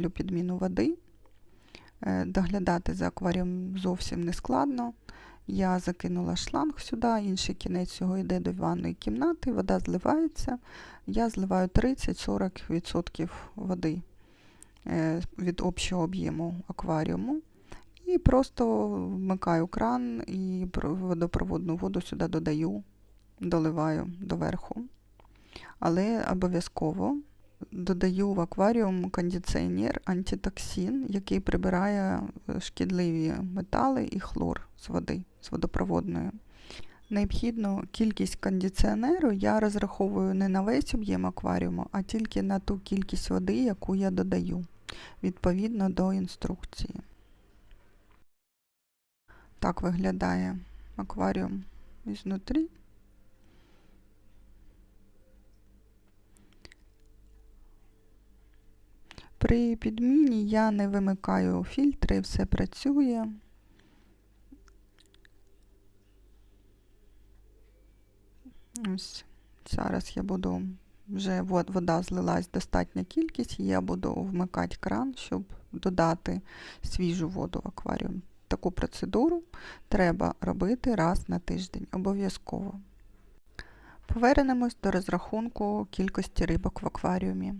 роблю підміну води. Е, Доглядати за акваріумом зовсім не складно. Я закинула шланг сюди, інший кінець його йде до ванної кімнати, вода зливається. Я зливаю 30-40% води е, від общого об'єму акваріуму. І просто вмикаю кран і водопроводну воду сюди додаю, доливаю доверху. Але обов'язково додаю в акваріум кондиціонер антитоксин, який прибирає е, шкідливі метали і хлор з води, з водопроводної. Необхідну кількість кондиціонеру я розраховую не на весь об'єм акваріуму, а тільки на ту кількість води, яку я додаю, відповідно до інструкції. Так виглядає акваріум ізнутрі. При підміні я не вимикаю фільтри, все працює. Ось зараз я буду вже вод- вода злилась достатня кількість, і я буду вмикати кран, щоб додати свіжу воду в акваріум. Таку процедуру треба робити раз на тиждень, обов'язково. Повернемось до розрахунку кількості рибок в акваріумі.